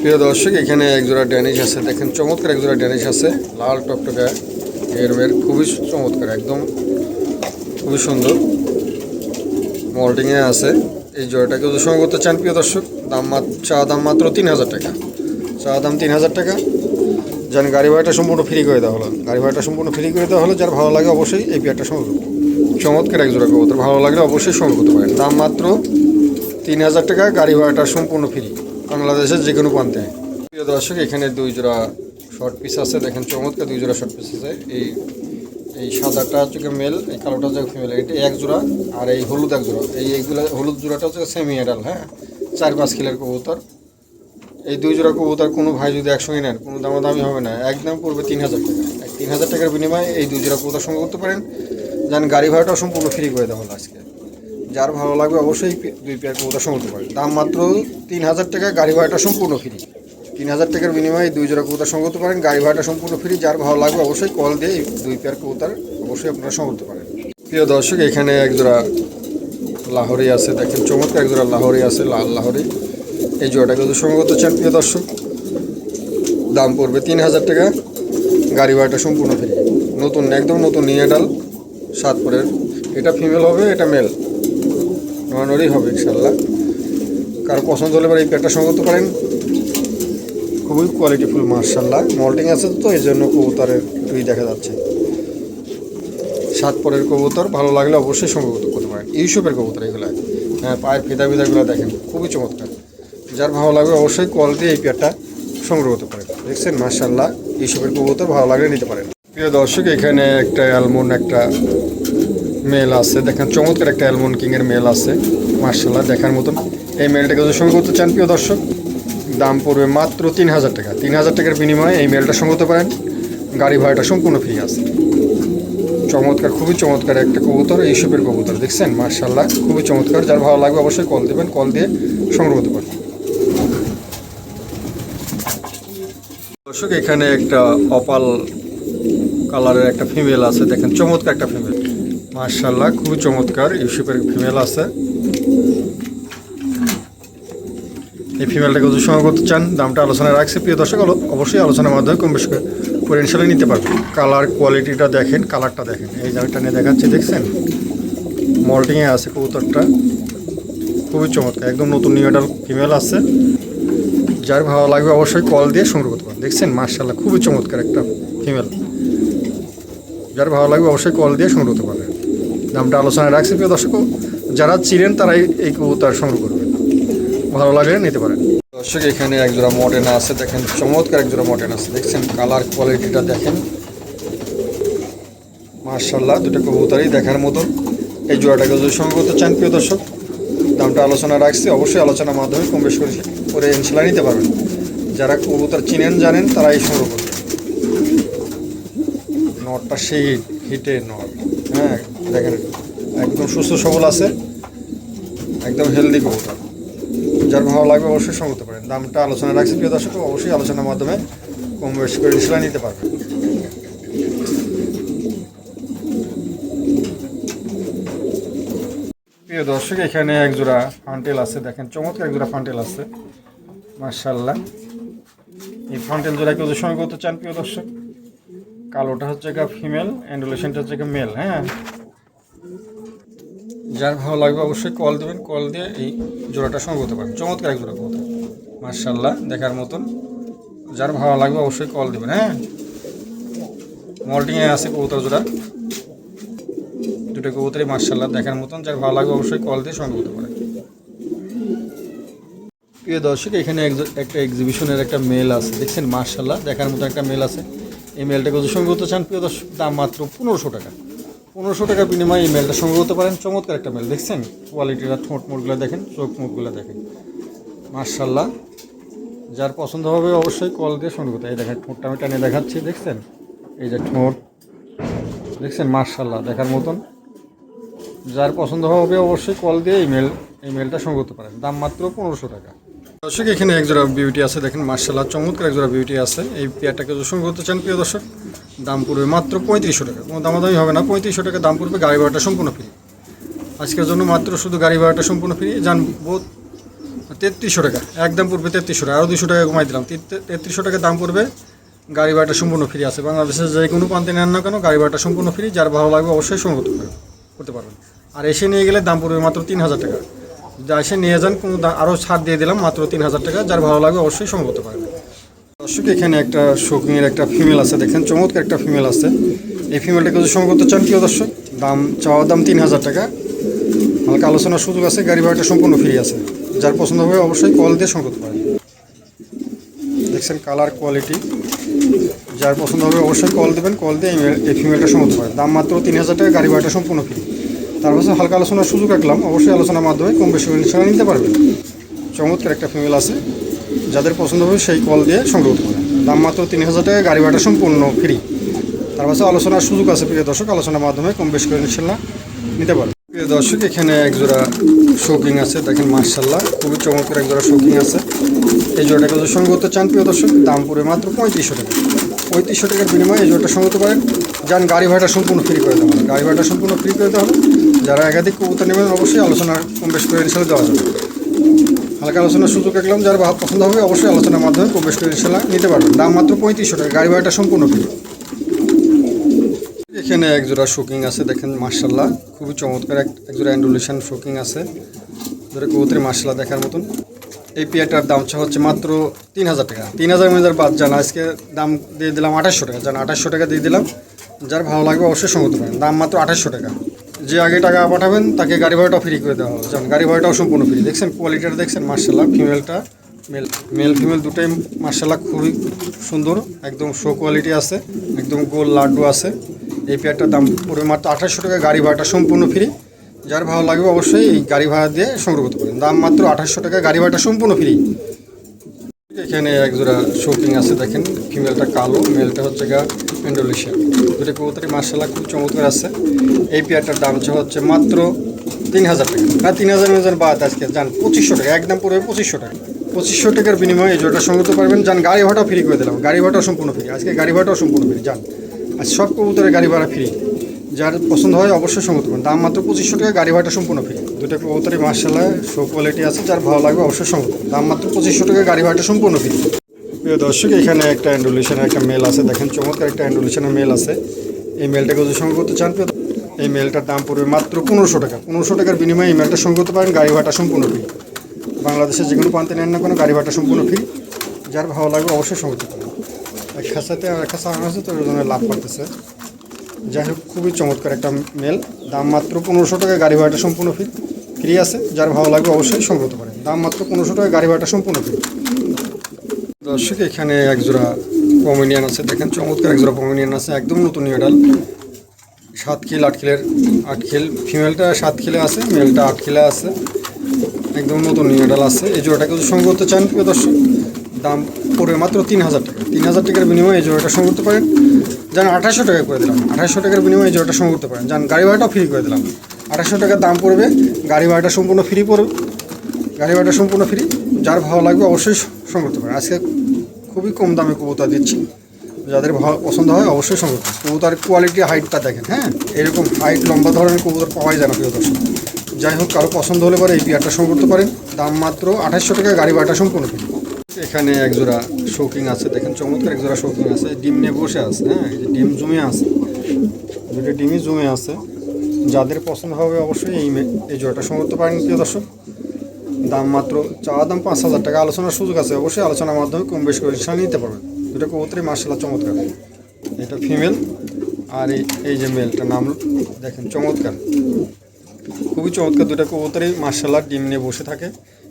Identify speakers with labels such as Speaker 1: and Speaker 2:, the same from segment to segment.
Speaker 1: প্রিয় দর্শক, এখানে একজোড়া ড্যানিশ আছে। দেখেন, চমৎকার একজোড়া ড্যানিশ আছে। লাল টকটকা এর মেয়ের খুবই চমৎকার, একদম খুবই সুন্দর। মল্টিংয়ে আছে। এই জোড়াটাকে সঙ্গে করতে চান, প্রিয় দর্শক, দাম চা দাম মাত্র তিন হাজার টাকা। চা দাম তিন হাজার টাকা। যেন গাড়ি ভাড়াটা সম্পূর্ণ ফ্রি করে দেওয়া হলো। গাড়ি ভাড়াটা সম্পূর্ণ ফ্রি করে দেওয়া হলো। যার ভালো লাগে অবশ্যই এই পেয়ারটা সঙ্গে করুন। চমৎকার এক জোড়া কবুতর। ভালো লাগলে অবশ্যই সঙ্গে করতে পারেন। দাম মাত্র তিন হাজার টাকা। গাড়ি ভাড়াটা সম্পূর্ণ ফ্রি বাংলাদেশের যে কোনো প্রান্তে। প্রিয় দর্শক, এখানে দুই জোড়া শর্ট পিস আছে। দেখেন চমৎকার দুই জোড়া শর্ট পিস আছে। এই এই সাদাটা হচ্ছে মেল এই কালোটা হচ্ছে ফিমেল এটা এক জোড়া আর এই হলুদ এক জোড়া। এই এইগুলো, হলুদ জোড়াটা হচ্ছে সেমি এডাল হ্যাঁ? চার পাঁচ কিলোর কবুতর। এই দুই জোড়া কবুতর কোনো ভাই যদি একসঙ্গে নেন, কোনো দামাদামি হবে না। একদম পড়বে তিন হাজার টাকা। তিন হাজার টাকার বিনিময়ে এই দুই জোড়া কবুতর সঙ্গে করতে পারেন। যান, গাড়ি ভাড়াটাও সম্পূর্ণ ফ্রি করে দেওয়া হলো আজকে। যার ভালো লাগবে অবশ্যই দুই পেয়ার কবুতর সঙ্গে করতে পারেন দাম মাত্র তিন হাজার টাকা, গাড়ি ভাড়াটা সম্পূর্ণ ফ্রি তিন হাজার টাকার বিনিময়ে দুই জোড়া সঙ্গে করতে পারেন, গাড়ি ভাড়াটা সম্পূর্ণ ফ্রি যার ভালো লাগবে অবশ্যই কল দিয়ে দুই পেয়ার কবুতর অবশ্যই আপনারা করতে পারেন। প্রিয় দর্শক, এখানে এক জোড়া লাহোরি আছে, দেখেন চমৎকার এক জোড়া লাহোরি আছে, লাল লাহোরি। এই জোড়াটাকে যদি সঙ্গে করতে চান, প্রিয় দর্শক। দাম পড়বে তিন হাজার টাকা, গাড়ি ভাড়াটা সম্পূর্ণ ফ্রি নতুন, একদম নতুন নিয়ে ডাল সাত পরের। এটা ফিমেল হবে, এটা মেল নরনরই হবে ইনশাল্লাহ। কারও পছন্দ হলে এবার এই প্যাটটা সঙ্গে করেন খুবই কোয়ালিটিফুল মার্শাল্লাহ মল্টিং আছে তো, এই জন্য কবুতরের টুই দেখা যাচ্ছে। সাত পরের কবুতর, ভালো লাগলে অবশ্যই সঙ্গে করতে- পারেন। ইউসুফের কবুতর এগুলো। হ্যাঁ পায়ের ফিদা ফিদাগুলো দেখেন, খুবই চমৎকার। যার ভালো লাগবে অবশ্যই কোয়ালিটি এই পেয়ারটা সংগ্রহ করতে পারেন। দেখছেন মার্শাল্লাহ ইউসুফের কবুতর, ভালো লাগলে নিতে পারেন। প্রিয় দর্শক, এখানে একটা অ্যালমন্ড একটা মেল আছে, দেখেন চমৎকার একটা অ্যালমন কিংয়ের মেল আছে মার্শাল্লাহ দেখার মতন। এই মেলটাকে যদি সঙ্গে করতে চান, প্রিয় দর্শক, দাম পড়বে মাত্র তিন হাজার টাকা। তিন হাজার টাকার বিনিময়ে এই মেলটা সঙ্গে করতে পারেন। গাড়ি ভাড়াটা সম্পূর্ণ ফ্রি আছে। চমৎকার, খুবই চমৎকার একটা কবুতর এইসবের কবুতর, দেখছেন? মার্শাল্লাহ খুবই চমৎকার। যার ভালো লাগবে অবশ্যই কল দেবেন কল দিয়ে সংগ্রহ করতে পারেন দর্শক, এখানে একটা অপাল কালারের একটা ফিমেল আছে, দেখেন চমৎকার একটা ফিমেল মার্শাল্লাহ খুবই চমৎকার। ইউসুফের ফিমেল আছে। এই ফিমেলটাকে যদি করতে চান, দামটা আলোচনায় রাখছে। প্রিয় দর্শক অবশ্যই আলোচনার মাধ্যমে কম বেশি করে ইনশাল্লাহ নিতে পারবেন। কালার কোয়ালিটিটা দেখেন কালারটা দেখেন। এই জায়গাটা নিয়ে দেখাচ্ছি, দেখছেন? মল্টিংয়ে আছে কবুতরটা। খুবই চমৎকার, একদম নতুন নিউডাল ফিমেল আছে। যার ভালো লাগবে অবশ্যই কল দিয়ে সংগ্রহ করতে পারেন দেখছেন? মার্শাল্লাহ খুবই চমৎকার একটা ফিমেল যার ভালো লাগবে অবশ্যই কল দিয়ে সংগ্রহ করতে পারবেন। দামটা আলোচনায় রাখছি। প্রিয় দর্শক, যারা চিনেন তারাই এই কবুতর সংগ্রহ করবেন। ভালো লাগলে নিতে পারেন। দর্শক, এখানে একজোড়া মডেন আছে, দেখেন, চমৎকার একজোড়া মডেন আছে। দেখছেন, কালার কোয়ালিটিটা দেখেন। মার্শাল্লাহ দুটো কবুতরই দেখার মতন এই জোড়াটাকে যদি সংগ্রহ করতে চান, প্রিয় দর্শক দামটা আলোচনা রাখছি। অবশ্যই আলোচনার মাধ্যমে কম বেশি করে করে ইনশাল্লাহ নিতে পারবেন। যারা কবুতর চিনেন, জানেন তারা এই সংগ্রহ করবেন। নটটা সেই হিটে নট। হ্যাঁ দেখেন, একদম সুস্থ সবল আছে, একদম হেলদি কবুতর যার ভালো লাগবে অবশ্যই করতে পারেন। দামটা আলোচনা রাখছি, প্রিয় দর্শক, অবশ্যই আলোচনার মাধ্যমে কম বেশি করে ইনশাল্লাহ নিতে পারবেন। প্রিয় দর্শক, এখানে এক জোড়া ফান্টেল আছে, দেখেন চমৎকার এক জোড়া ফান্টেল আছে। মার্শাল্লাহ এই ফান্টেল জোড়া কেউ সঙ্গে করতে চান, প্রিয় দর্শক? কালোটা হচ্ছে গা ফিমেল অ্যান্ডুলেশনটা হচ্ছে মেল হ্যাঁ? যার ভালো লাগবে অবশ্যই কল দেবেন, কল দিয়ে এই জোড়াটা সঙ্গে করতে পারেন। চমৎকার এক জোড়া কবুতর। মার্শাল্লাহ দেখার মতন। যার ভালো লাগবে অবশ্যই কল দেবেন হ্যাঁ? মল্টিংয়ে আছে কবুতর জোড়া। দুটো কবুতরই মার্শাল্লাহ দেখার মতন। যার ভালো লাগবে অবশ্যই কল দিয়ে সঙ্গে করতে পারেন। প্রিয় দর্শক, এখানে একটা এক্সিবিশনের একটা মেল আছে। দেখছেন? মার্শাল্লাহ দেখার মতো একটা মেল আছে। এই মেলটাকে যদি সঙ্গে করতে চান, প্রিয় দর্শক, দাম মাত্র পনেরোশো টাকা। পনেরোশো টাকার বিনিময়ে এই মেলটা সংগ্রহ করতে পারেন। চমৎকার একটা মেল দেখছেন? কোয়ালিটিটা ঠোঁট মোটগুলো দেখেন, চোখ মুখগুলো দেখেন। মার্শাল্লাহ যার পছন্দ হবে অবশ্যই কল দিয়ে সংগ্রহ করতে। এই দেখেন, ঠোঁটটা আমি টানিয়ে দেখাচ্ছি, দেখছেন? এই যে ঠোঁট। দেখছেন? মার্শাল্লাহ দেখার মতন। যার পছন্দ হবে অবশ্যই কল দিয়ে ইমেল ইমেলটা সংগ্রহ করতে পারেন। দাম মাত্র পনেরোশো টাকা। দর্শক, এখানে একজোড়া বিউটি আছে, দেখেন মার্শাল্লাহ চমৎকার একজোড়া বিউটি আছে। এই পেয়ারটাকে সংগ্রহ করতে চান, প্রিয় দর্শক, দাম পড়বে মাত্র পঁয়ত্রিশশো টাকা। কোনো দামাদামি হবে না, পঁয়ত্রিশশো টাকা দাম পড়বে, গাড়ি ভাড়াটা সম্পূর্ণ ফ্রি আজকের জন্য মাত্র শুধু গাড়ি ভাড়াটা সম্পূর্ণ ফ্রি যান বোধ তেত্রিশশো টাকা। একদম পড়বে তেত্রিশশো টাকা আরও দুশো টাকা কমাই দিলাম। তেত্রিশশো টাকা দাম পড়বে, গাড়ি ভাড়াটা সম্পূর্ণ ফ্রি আছে। বাংলাদেশের যে কোনো প্রান্তে নেন না কেন, গাড়ি ভাড়াটা সম্পূর্ণ ফ্রি যার ভালো লাগবে অবশ্যই করে- করতে পারবেন। আর এসে নিয়ে গেলে দাম পড়বে মাত্র তিন হাজার টাকা। এসে নিয়ে যান, কোনো আরও ছাড় দিয়ে দিলাম, মাত্র তিন হাজার টাকা, যার ভালো লাগবে অবশ্যই সংগ্রহ করতে পারবেন দর্শক, এখানে একটা শৌকিংয়ের একটা ফিমেল আছে, দেখেন, চমৎকার একটা ফিমেল আছে। এই ফিমেলটাকে যদি সংগ্রহ করতে চান, প্রিয় দর্শক, দাম, চাওয়ার দাম তিন হাজার টাকা। হালকা আলোচনার সুযোগ আছে, গাড়ি ভাড়াটা সম্পূর্ণ ফ্রি আছে। যার পছন্দ হবে, অবশ্যই কল দিয়ে সংগ্রহ করতে পারেন দেখছেন কালার কোয়ালিটি যার পছন্দ হবে, অবশ্যই কল দেবেন কল দিয়ে এই ফিমেলটা সংগ্রহ করতে পারেন দাম মাত্র তিন হাজার টাকা, গাড়ি ভাড়াটা সম্পূর্ণ ফ্রি তার পাশে হালকা আলোচনার সুযোগ রাখলাম। অবশ্যই আলোচনার মাধ্যমে কম বেশি ইনশাল্লাহ নিতে পারবেন। চমৎকার একটা ফিমেল আছে, যাদের পছন্দ হবে সেই কল দিয়ে সংগ্রহ করতে পারেন দাম মাত্র তিন হাজার টাকা গাড়ি ভাড়া সম্পূর্ণ ফ্রি তার পাশে আলোচনার সুযোগ আছে প্রিয় দর্শক, আলোচনার মাধ্যমে কম বেশি করে ইনশাল্লাহ নিতে পারবেন। প্রিয় দর্শক, এখানে একজোড়া শৌকিং আছে, দেখেন মার্শাল্লাহ খুবই চমৎকার একজোড়া শৌকিং আছে। এই জোড়াটাকে যদি সংগ্রহ করতে চান প্রিয় দর্শক, দাম পড়বে মাত্র পঁয়ত্রিশশো টাকা। পঁয়ত্রিশশো টাকার বিনিময়ে এই জোড়াটা সংগ্রহ পারেন। যান, গাড়ি ভাড়াটা সম্পূর্ণ ফ্রি করে হবে। গাড়ি ভাড়াটা সম্পূর্ণ ফ্রি করে দেওয়া হবে। যারা একাধিক কবুতর নেবেন, অবশ্যই আলোচনা কম বেশি করে ইনশাল্লাহ দেওয়া যাবে। হালকা আলোচনার সুযোগ রাখলাম। যার পছন্দ হবে, অবশ্যই আলোচনার মাধ্যমে প্রবেশ করে ইনশাল্লাহ নিতে পারবেন। দাম মাত্র পঁয়ত্রিশশো টাকা। গাড়ি ভাড়াটা সম্পূর্ণ ফ্রি এখানে একজোড়া শোকিং আছে, দেখেন মার্শাল্লাহ খুবই চমৎকার এক একজোড়া অ্যান্ডুলেশন শোকিং আছে। যেটা কবুতরের মার্শাল্লাহ দেখার মতন। এই পেয়ারটার দাম হচ্ছে মাত্র তিন হাজার টাকা। তিন হাজার মেজার বাদ জান আজকে দাম দিয়ে দিলাম আঠাশশো টাকা। জান আঠাশশো টাকা দিয়ে দিলাম। যার ভালো লাগবে অবশ্যই সঙ্গত পারেন দাম মাত্র আঠাশশো টাকা। যে আগে টাকা পাঠাবেন, তাকে গাড়ি ভাড়াটা ফ্রি করে দেওয়া হবে। জান গাড়ি ভাড়াটাও সম্পূর্ণ ফ্রি দেখছেন কোয়ালিটিটা দেখছেন? মার্শাল্লাহ ফিমেলটা মেল মেল ফিমেল দুটোই মার্শাল্লাহ খুবই সুন্দর। একদম শো কোয়ালিটি আছে, একদম গোল লাড্ডু আছে। এই পেয়ারটার দাম পড়বে মাত্র আঠাশশো টাকা। গাড়ি ভাড়াটা সম্পূর্ণ ফ্রি যার ভালো লাগবে অবশ্যই এই গাড়ি ভাড়া দিয়ে সংগ্রহ করতে পারেন। দাম মাত্র আঠাশশো টাকা, গাড়ি ভাড়াটা সম্পূর্ণ ফ্রি এখানে এক জোড়া শৌকিং আছে, দেখেন ফিমেলটা কালো মেলটা হচ্ছে গা ইন্ডোনেশিয়া দুটো কবুতরি মার্শাল্লাহ খুব চমৎকার আছে। এই পেয়ারটার দাম হচ্ছে মাত্র তিন হাজার টাকা। হ্যাঁ তিন হাজার মেজার বাদ আজকে, যান, পঁচিশশো টাকা, একদম পড়বে পঁচিশশো টাকা। পঁচিশশো টাকার বিনিময়ে এই জোড়াটা সংগ্রহ পারবেন। যান, গাড়ি ভাড়াও ফ্রি করে দিলাম। গাড়ি ভাড়াটাও সম্পূর্ণ ফ্রি আজকে গাড়ি ভাড়াটাও সম্পূর্ণ ফ্রি যান। আর সব কবুতরের গাড়ি ভাড়া ফ্রি যার পছন্দ হয় অবশ্যই সংগ্রহ করবেন দাম মাত্র পঁচিশশো টাকা, গাড়ি ভাড়াটা সম্পূর্ণ ফ্রি দুটো কবুতরি মার্শাল্লাহ শো কোয়ালিটি আছে, যার ভালো লাগবে অবশ্যই করবেন দাম মাত্র পঁচিশশো টাকা, গাড়ি ভাড়াটা সম্পূর্ণ ফ্রি প্রিয় দর্শক, এখানে একটা অ্যান্ডুলেশনের একটা মেল আছে। দেখেন, চমৎকার একটা অ্যান্ডুলেশনের মেল আছে। এই মেলটাকে যদি সংগ্রহ করতে চান এই মেলটার দাম পড়বে মাত্র পনেরোশো টাকা। পনেরোশো টাকার বিনিময়ে এই মেলটা সংগ্রহ করতে পারেন, গাড়ি ভাড়াটা সম্পূর্ণ ফ্রি বাংলাদেশের যে কোনো প্রান্তে নেন না কোনো, গাড়ি ভাড়াটা সম্পূর্ণ ফ্রি যার ভালো লাগবে অবশ্যই সংগ্রহ করতে পারেন এক খাসাতে আর এক খাসা আনা আছে, তো লাভ করতেছে। যাই হোক, খুবই চমৎকার একটা মেল দাম মাত্র পনেরোশো টাকা গাড়ি ভাড়াটা সম্পূর্ণ ফ্রি ফ্রি আছে, যার ভালো লাগবে অবশ্যই করতে পারেন। দাম মাত্র পনেরোশো টাকা গাড়ি ভাড়াটা সম্পূর্ণ ফ্রি দর্শক, এখানে একজোড়া পমিনিয়ান আছে। দেখেন, চমৎকার একজোড়া পমিনিয়ান আছে। একদম নতুন মেডাল সাত কিল, আট কিলের, আট কিল। ফিমেলটা সাত কিলে আছে মেলটা আট কিলে আছে। একদম নতুন মেডাল আছে। এই জোড়াটাকে যদি সংগ্রহ করতে চান দর্শক। দাম পড়বে মাত্র তিন হাজার টাকা। তিন হাজার টাকার বিনিময়ে এই জোড়াটা সংগ্রহ করতে পারেন। যান আঠাশশো টাকা করে দিলাম। আঠাশশো টাকার বিনিময়ে এই জোড়াটা সংগ্রহ করতে পারেন। যান গাড়ি ভাড়াটাও ফ্রি করে দিলাম। আঠাশশো টাকার দাম পড়বে, গাড়ি ভাড়াটা সম্পূর্ণ ফ্রি পড়বে। গাড়ি ভাড়াটা সম্পূর্ণ ফ্রি যার ভালো লাগবে অবশ্যই সংগ্রহ করতে পারেন। আজকে খুবই কম দামে কবুতর দিচ্ছি। যাদের ভালো পছন্দ হয় অবশ্যই সংগ্রহ কবুতর কোয়ালিটি হাইটটা দেখেন হ্যাঁ? এরকম হাইট লম্বা ধরনের কবুতর পাওয়াই যায় না প্রিয় দর্শক। যাই হোক, কারও পছন্দ হলে পরে এই বিয়ারটা সংগ্রহ করতে পারেন। দাম মাত্র আঠাশশো টাকা গাড়ি ভাড়াটা সম্পূর্ণ ফ্রি এখানে একজোড়া শৌকিং আছে, দেখেন চমৎকার একজোড়া শৌকিং আছে। ডিম নিয়ে বসে আছে হ্যাঁ ডিম জমে আছে। দুটো ডিমই জমে আছে। যাদের পছন্দ হবে অবশ্যই এই এই জোড়াটা করতে পারেন, প্রিয় দর্শক। দাম মাত্র, চাওয়া দাম পাঁচ হাজার টাকা। আলোচনার সুযোগ আছে, অবশ্যই আলোচনার মাধ্যমে কম বেশি করে ইনশাল্লাহ নিতে পারবেন। দুটো কবুতরি মার্শাল্লাহ চমৎকার। এটা ফিমেল, আর এই এই যে মেলটা নাম, দেখেন চমৎকার। খুবই চমৎকার, দুটো কবুতরি মার্শাল্লাহ ডিম নিয়ে বসে থাকে,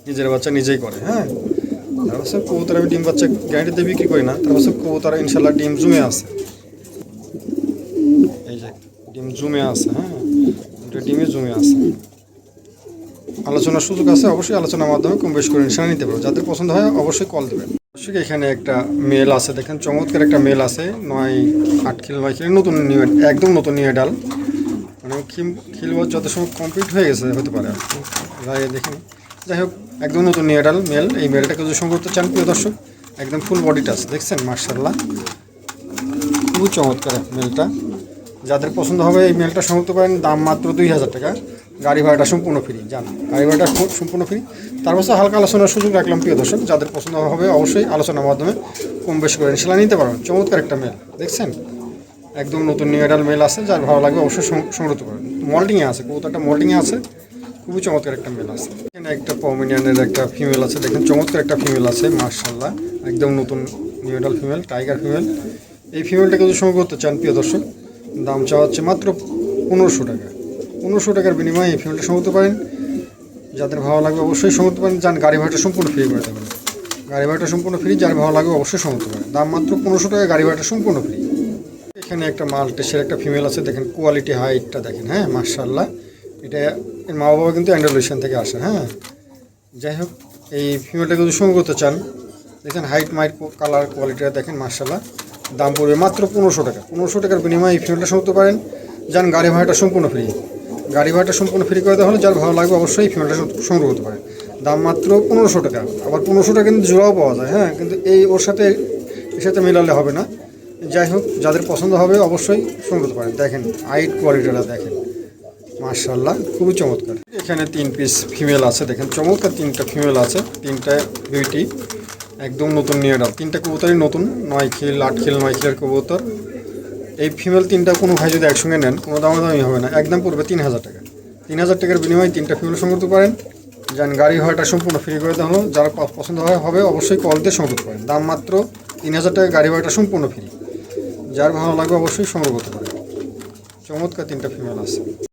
Speaker 1: নিজের বাচ্চা নিজেই করে হ্যাঁ। তার পাশে কবুতর আমি ডিম বাচ্চা গ্যারান্টিতে বিক্রি করি না? তার পাশে কবুতর ইনশাল্লাহ ডিম জুমে আছে। এই যে, ডিম জুমে আছে হ্যাঁ? দুটো ডিমে জুমে আছে। আলোচনার সুযোগ আছে, অবশ্যই আলোচনার মাধ্যমে কম বেশ করে নিশানা নিতে পারো। যাদের পছন্দ হয়, অবশ্যই কল দেবেন। অবশ্যই এখানে একটা মেল আছে। দেখেন, চমৎকার একটা মেল আছে। নয়, আট কিলো নয় কিলো নতুন নিউ একদম নতুন নিউ ডাল মানে খিলবার যত সময় কমপ্লিট হয়ে গেছে, হতে পারে কি। দেখেন। যাই হোক একদম নতুন নিয়েডাল মেল এই মেলটাকে যদি সংগ্রহ করতে চান, প্রিয় দর্শক, একদম ফুল বডি টাচ দেখছেন? মার্শাল্লাহ খুবই চমৎকার মেলটা যাদের পছন্দ হবে এই মেলটা সংগ্রহ করতে পারেন, দাম মাত্র দুই হাজার টাকা। গাড়ি ভাড়াটা সম্পূর্ণ ফ্রি জান। গাড়ি ভাড়াটা খুব সম্পূর্ণ ফ্রি তার পাশে হালকা আলোচনার সুযোগ রাখলাম, প্রিয় দর্শক। যাদের পছন্দ হবে, অবশ্যই আলোচনার মাধ্যমে কম বেশি করে সেলা নিতে পারবেন। চমৎকার একটা মেল দেখছেন? একদম নতুন নিউ মেল আছে, যার ভালো লাগবে অবশ্যই সংগ্রহ করতে পারেন মল্টিংয়ে আছে, কবুতরটা মল্টিংয়ে আছে। খুবই চমৎকার একটা মেল আছে। এখানে একটা পমিনিয়ানের একটা ফিমেল আছে। দেখেন, চমৎকার একটা ফিমেল আছে মার্শাল্লাহ একদম নতুন নিউ এডাল ফিমেল টাইগার ফিমেল এই ফিমেলটাকে যদি সংগ্রহ করতে চান, প্রিয় দর্শক, দাম চাওয়া হচ্ছে মাত্র পনেরোশো টাকা। পনেরোশো টাকার বিনিময়ে এই ফিমেলটা সংগ্রহ করতে পারেন। যাদের ভালো লাগবে অবশ্যই সংগ্রহ করতে পারেন। যান গাড়ি ভাড়াটা সম্পূর্ণ ফ্রি করে দেবেন। গাড়ি ভাড়াটা সম্পূর্ণ ফ্রি যার ভালো লাগবে অবশ্যই সংগ্রহ করতে পারেন। দাম মাত্র পনেরোশো টাকা, গাড়ি ভাড়াটা সম্পূর্ণ ফ্রি এখানে একটা মাল্টেসের একটা ফিমেল আছে। দেখেন কোয়ালিটি হাইটটা দেখেন হ্যাঁ মার্শাল্লাহ এটা এর মা বাবা কিন্তু অ্যান্ডালুশন থেকে আসে হ্যাঁ। যাই হোক, এই ফিমেলটাকে যদি সঙ্গে করতে চান। দেখেন হাইট মাইট কালার কোয়ালিটিটা দেখেন মার্শাল্লাহ দাম পড়বে মাত্র পনেরোশো টাকা। পনেরোশো টাকার বিনিময়ে এই ফিমেলটা সঙ্গে পারেন। যান, গাড়ি ভাড়াটা সম্পূর্ণ ফ্রি গাড়ি ভাড়াটা সম্পূর্ণ ফ্রি করে দেওয়া হলে যার ভালো লাগবে অবশ্যই এই ফিমেলটা সংগ্রহ করতে পারেন দাম মাত্র পনেরোশো টাকা। আবার পনেরোশো টাকা কিন্তু জোড়াও পাওয়া যায় হ্যাঁ। কিন্তু এই ওর সাথে, এর সাথে মেলালে হবে না। যাই হোক, যাদের পছন্দ হবে অবশ্যই সংগ্রহ করতে পারেন। দেখেন হাইট কোয়ালিটিটা দেখেন। মার্শাল্লাহ খুবই চমৎকার। এখানে তিন পিস ফিমেল আছে, দেখেন চমৎকার তিনটা ফিমেল আছে, তিনটা বিউটি একদম নতুন নিয়ে ডাল তিনটা কবুতরই নতুন, নয় খিল, আট খিল, নয় খিলের কবুতর। এই ফিমেল তিনটা কোনো ভাই যদি একসঙ্গে নেন, কোনো দামাদামি হবে না, একদম পড়বে তিন হাজার টাকা। তিন হাজার টাকার বিনিময়ে তিনটা ফিমেল সংগ্রহ পারেন। যান, গাড়ি ভাড়াটা সম্পূর্ণ ফ্রি করে দেওয়া হলো। যারা পছন্দ হয়, হবে অবশ্যই কল দিয়ে সংগ্রহ করেন দাম মাত্র তিন হাজার টাকা, গাড়ি ভাড়াটা সম্পূর্ণ ফ্রি যার ভালো লাগবে অবশ্যই সংগ্রহ করতে পারেন। চমৎকার তিনটা ফিমেল আছে।